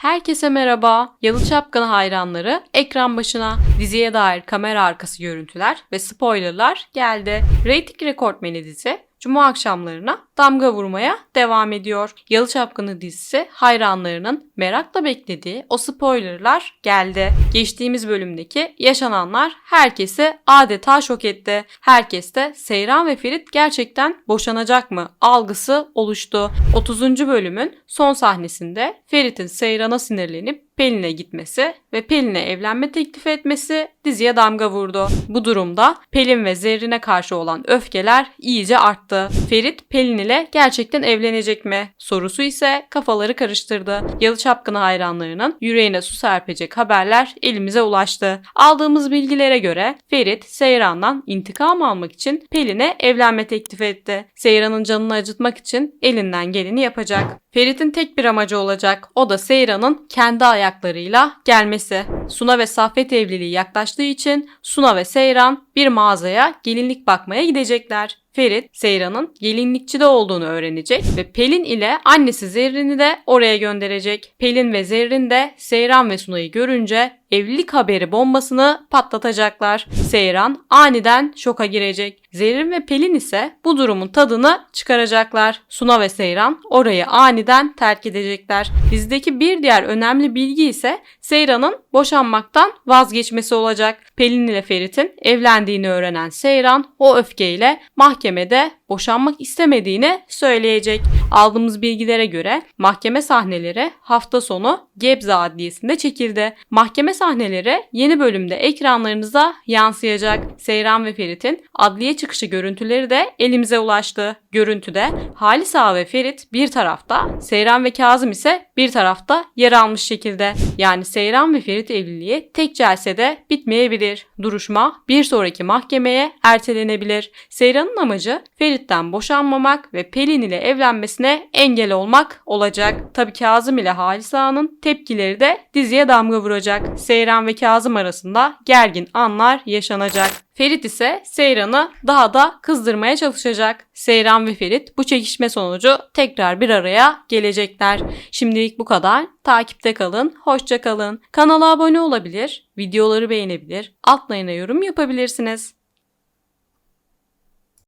Herkese merhaba. Yalı Çapkını hayranları ekran başına diziye dair kamera arkası görüntüler ve spoilerlar geldi. Rating rekortmeni dizi Cuma akşamlarına damga vurmaya devam ediyor. Yalı Çapkını dizisi hayranlarının merakla beklediği o spoilerlar geldi. Geçtiğimiz bölümdeki yaşananlar herkesi adeta şok etti. Herkeste Seyran ve Ferit gerçekten boşanacak mı algısı oluştu. 30. bölümün son sahnesinde Ferit'in Seyran'a sinirlenip Pelin'e gitmesi ve Pelin'e evlenme teklif etmesi diziye damga vurdu. Bu durumda Pelin ve Zerrin'e karşı olan öfkeler iyice arttı. Ferit Pelin ile gerçekten evlenecek mi? Sorusu ise kafaları karıştırdı. Yalı Çapkını hayranlarının yüreğine su serpecek haberler elimize ulaştı. Aldığımız bilgilere göre Ferit Seyran'dan intikam almak için Pelin'e evlenme teklif etti. Seyran'ın canını acıtmak için elinden geleni yapacak. Ferit'in tek bir amacı olacak. O da Seyran'ın kendi ayaklarıyla gelmesi. Suna ve Saffet evliliği yaklaştığı için Suna ve Seyran bir mağazaya gelinlik bakmaya gidecekler. Ferit, Seyran'ın gelinlikçide olduğunu öğrenecek ve Pelin ile annesi Zerrin'i de oraya gönderecek. Pelin ve Zerrin de Seyran ve Suna'yı görünce evlilik haberi bombasını patlatacaklar. Seyran aniden şoka girecek. Zerrin ve Pelin ise bu durumun tadını çıkaracaklar. Suna ve Seyran orayı aniden terk edecekler. Dizideki bir diğer önemli bilgi ise Seyran'ın boşanmaktan vazgeçmesi olacak. Pelin ile Ferit'in evlendiğini öğrenen Seyran o öfkeyle mahkemede boşanmak istemediğini söyleyecek. Aldığımız bilgilere göre mahkeme sahneleri hafta sonu Gebze Adliyesi'nde çekildi. Mahkeme sahneleri yeni bölümde ekranlarınıza yansıyacak. Seyran ve Ferit'in adliye çıkışı görüntüleri de elimize ulaştı. Görüntüde Halis Ağa ve Ferit bir tarafta, Seyran ve Kazım ise bir tarafta yer almış şekilde. Yani Seyran ve Ferit evliliği tek celsede bitmeyebilir. Duruşma bir sonraki mahkemeye ertelenebilir. Seyran'ın amacı Ferit'ten boşanmamak ve Pelin ile evlenmesine engel olmak olacak. Tabii Kazım ile Halis Ağa'nın tepkileri de diziye damga vuracak. Seyran ve Kazım arasında gergin anlar yaşanacak. Ferit ise Seyran'ı daha da kızdırmaya çalışacak. Seyran ve Ferit bu çekişme sonucu tekrar bir araya gelecekler. Şimdilik bu kadar. Takipte kalın, hoşça kalın. Kanala abone olabilir, videoları beğenebilir, altlarına yorum yapabilirsiniz.